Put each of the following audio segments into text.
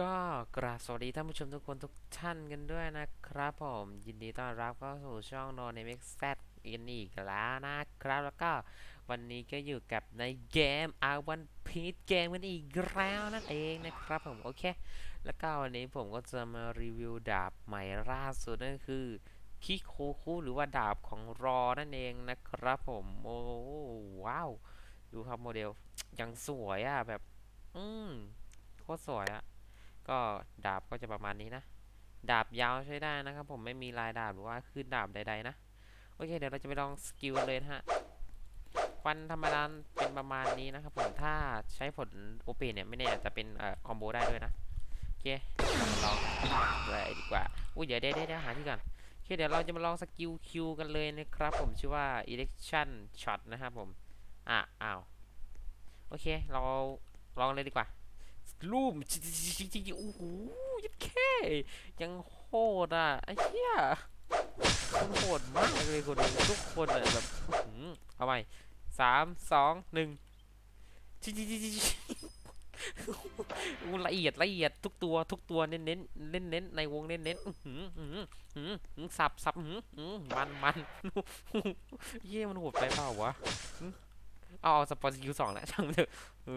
ก็กราบสวัสดีท่านผู้ชมทุกคนทุกท่านกันด้วยนะครับผมยินดีต้อนรับเข้าสู่ช่อง No Name X Z กันอีกแล้วนะครับ แล้วก็วันนี้ก็อยู่กับในเกม R One Piece เกมกันอีกแล้วนั่นเองนะครับผมโอเค แล้วก็วันนี้ผมก็จะมารีวิวดาบใหม่ล่าสุดนั่นคือคิโคคุหรือว่าดาบของรอนั่นเองนะครับผมโอ้ว้าวดูครับโมเดลยังสวยอะแบบ อืมโคตรสวยอะ ก็ดาบก็จะประมาณนี้นะ ดาบยาวใช้ได้นะครับผมไม่มีลายดาบหรือว่าขึ้นดาบใดๆนะ โอเคเดี๋ยวเราจะไปลองสกิลเลยนะฮะฟันธรรมดาเป็นประมาณนี้นะครับผมถ้าใช้ผลโอเปเนี่ยไม่แน่อาจจะเป็นเอ่อคอมโบได้ด้วยนะโอเคลองเลยดีกว่าอุ้ยเดี๋ยวเดี๋ยวเดี๋ยวหาที่ก่อนโอเคเดี๋ยวเราจะมาลองสกิลคิวกันเลยนะครับผมชื่อว่า election shot นะครับผมอะอ้าวโอเคเราลองเลยดีกว่า รูมจริงจริงๆโอ้โหยัดแค่ยังโหดอะไอ้เหี้ยมันโหดมากเลยคนทุกคนอะแบบอื้อหือเอาไปสามสองหนึ่งจริงจริงจริงละเอียดละเอียดทุกตัวทุกตัวเน้นเน้นเน้นเน้นในวงเน้นเน้นหืออื้อหืออื้อหือสับสับหืออื้อมันมันเย่มันโหดไปเปล่าวะเอาสปอนสกิลสองแล้วช่างเถอะ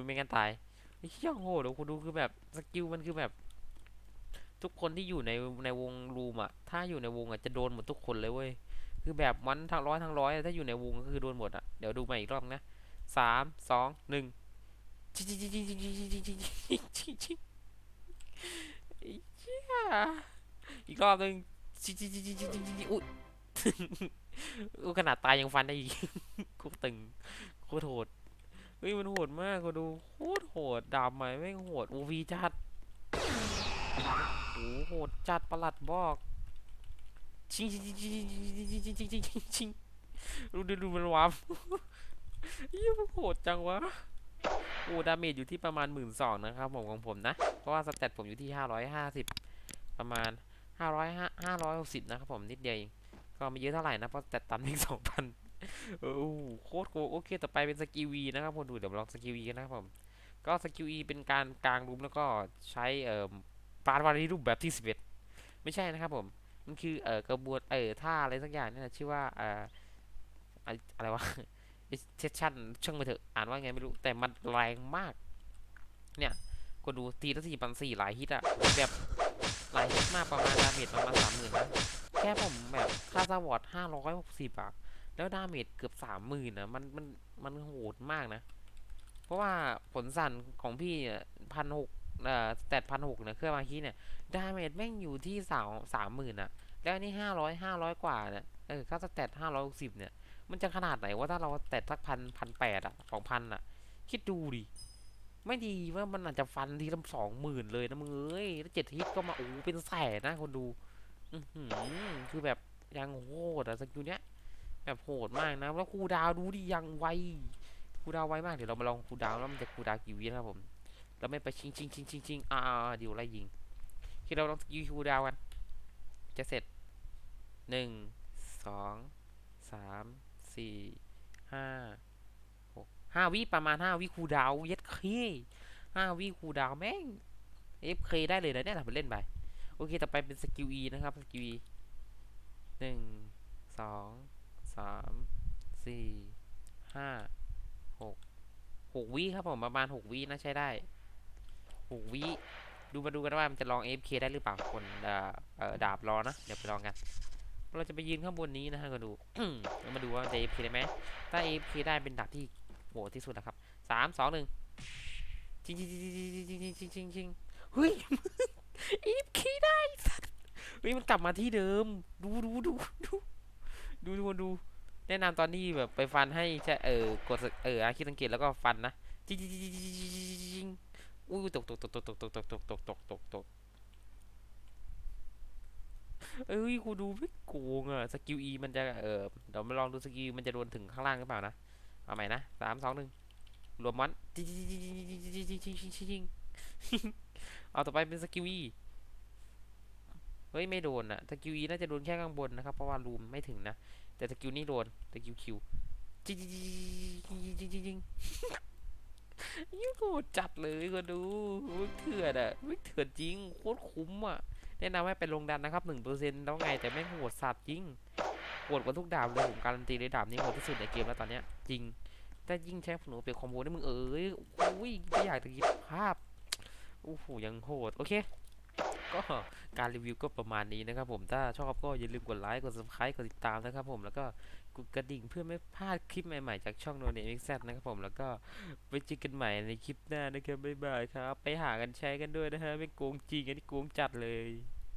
ไม่งั้นตาย ไอ้เหี้ยโหดอะคุณดูคือแบบสกิลมันคือแบบ ทุกคนที่อยู่ในในวงรูมอะถ้าอยู่ในวงอะจะโดนหมดทุกคนเลยเว้ยคือแบบมันทั้งร้อยทั้งร้อยถ้าอยู่ในวงก็คือโดนหมดอะเดี๋ยวดูใหม่อีกรอบนะสามสองหนึ่งจิจิจิจิจิจิจิจิจิจิจิอ้เหี้ยอีกรอบหนึ่งจิจิจิจิจิจิจิอุ้ยอุ๊ยขนาดตายยังฟันได้อีกโคตรตึงโคตรโหด เฮ้ยมันโหดมากก็ดูโคตรโหดดาบใหม่แม่งโหดอูวีจัดโอ้โหดจัดประหลัดบอกชิงชิงชิงชิงชิงชิงชิงชิงชิงชิงดูดูดูมันวาร์ปเฮ้ยมันโหดจังวะโอ้ดาเมจอยู่ที่ประมาณหมื่นสองนะครับผมของผมนะ เพราะว่าสเตตผมอยู่ที่ห้าร้อยห้าสิบประมาณห้าร้อยห้าห้าร้อยหกสิบนะครับผมนิดเดียวเองก็ไม่เยอะเท่าไหร่นะเพราะสเตตต่ำที่สองพัน โอ้โคตรโกโอเค ต่อไปเป็นสกิลวีนะครับผมดูเดี๋ยวลองสกิลวีกันนะครับผม ก็สกิลวีเป็นการกลางรูมแล้วก็ใช้เอ่อปาดวารีรูปแบบที่11ไม่ใช่นะครับผม มันคือเอ่อกระบวนเอ่อท่าอะไรสักอย่างนี่นะชื่อว่าเอ่ออะไรวะเซสชั่นช่างมาเถอะอ่านว่าไงไม่รู้แต่มันแรงมาก เนี่ยก็ดูตีละสี่พันสี่หลายฮิตอะแบบหลายฮิตมากประมาณดาเมจประมาณสามหมื่นนะแค่ผมแบบค่าสวอตห้าร้อยหกสิบอะ แล้วดาเมจเกือบสามหมื่นนะมันมันมันโหดมากนะ เพราะว่าผลสั่นของพี่พันหกเอ่อสเตตพันหกเนี่ยเครื่องมาคีเนี่ยดาเมจแม่งอยู่ที่สามสามหมื่นอะแล้วนี่ห้าร้อยห้าร้อยกว่าเนี่ยเออค่าสเตตห้าร้อยหกสิบเนี่ย มันจะขนาดไหนว่าถ้าเราสเตตสักพันพันแปดอะสองพันอะคิดดูดิ ไม่ดีว่ามันอาจจะฟันทีละสองหมื่นเลยนะมึงเอ้ยแล้วเจ็ดฮิตก็มาโอ้เป็นแสนนะคนดู อือหือคือแบบยังโหดอะสกิลเนี้ย แบบโหดมากนะแล้วครูดาวดูดิยังไวครูดาวไวมากเดี๋ยวเรามาลองครูดาวแล้วมันจะครูดาวกี่วินะครับผมเราไม่ไปชิงชิงชิงชิงชิงอ่าเดี๋ยวไล่ยิงที่เราลองยิงครูดาวกันจะเสร็จหนึ่งสองสามสี่ห้าหกห้าวิประมาณห้าวิครูดาวเย็ดเคห้าวิครูดาวแม่งเอฟเคได้เลยนะเนี่ยทำไปเล่นไปโอเค ต่อไปเป็นสกิล E นะครับ สกิล E หนึ่งสอง สามสี่ห้าหกหกวิครับผมประมาณหกวินะใช้ได้หกวิดูมาดูกันว่ามันจะลอง AFK ได้หรือเปล่าคนดาบรอนะ เดี๋ยวไปลองกัน เราจะไปยืนข้างบนนี้นะฮะก็ดูแล้วมาดูว่าจะ AFK ได้ไหมถ้า AFK ได้เป็นดาบที่โหดที่สุดนะครับสามสองหนึ่งจริงจริงจริงจริงจริงจริงจริงจริงเฮ้ย AFK ได้สัตว์เฮ้ยมันกลับมาที่เดิม ดูดูดูดู ดูดูดู แนะนำตอนที่แบบไปฟันให้ใช่เออกดเอออาคิดสังเกตแล้วก็ฟันนะจิงจิงจิงจิงจริงอุ้ยตกตกตกตกตกตกตกตกตกตกตกตกเอ้ยกูดูไม่โกงอะสกิลอีมันจะเออเดี๋ยวมาลองดูสกิลมันจะโดนถึงข้างล่างหรือเปล่านะเอาใหม่นะสามสองหนึ่งรวมมันจิงจิงจิงจิงจิงจิงจิงจิงจิงเอาต่อไปเป็นสกิลอี ฮ้ยไม่โดนอะสกิลอีน่าจะโดนแค่ข้างบนนะครับ เพราะว่ารูมไม่ถึงนะ แต่สกิลนี่โดนสกิลคิวจิงจิงจิงจิงจิงจิงยิ่งโหดจัดเลยก็ดูมึงเถื่อนอะมึงเถื่อนจริงโคตรคุ้มอะแนะนำให้ไปลงดันนะครับหนึ่งเปอร์เซ็นต์แล้วไงแต่แม่โหดสัตว์จริงโหดกว่าทุกดาบเลยผมการันตีเลยดาบนี้โหดที่สุดในเกมแล้วตอนเนี้ยจริงแต่ยิ่งใช้หนูเป็นคอมโบนี่มึงเอ้ยโอ้ยไม่อยากจะคิดภาพโอ้โหยังโหดโอเค ก็การรีวิวก็ประมาณนี้นะครับผมถ้าชอบก็อย่าลืมกดไลค์กด subscribe กดติดตามนะครับผมแล้วก็กดกระดิ่งเพื่อไม่พลาดคลิปใหม่ๆจากช่องโนเนมิกแซนะครับผมแล้วก็ไปเจอกันใหม่ในคลิปหน้านะครับบ๊ายบายครับ ไปหากันแชร์กันด้วยนะฮะไม่โกงจริงอันนี้โกงจัดเลย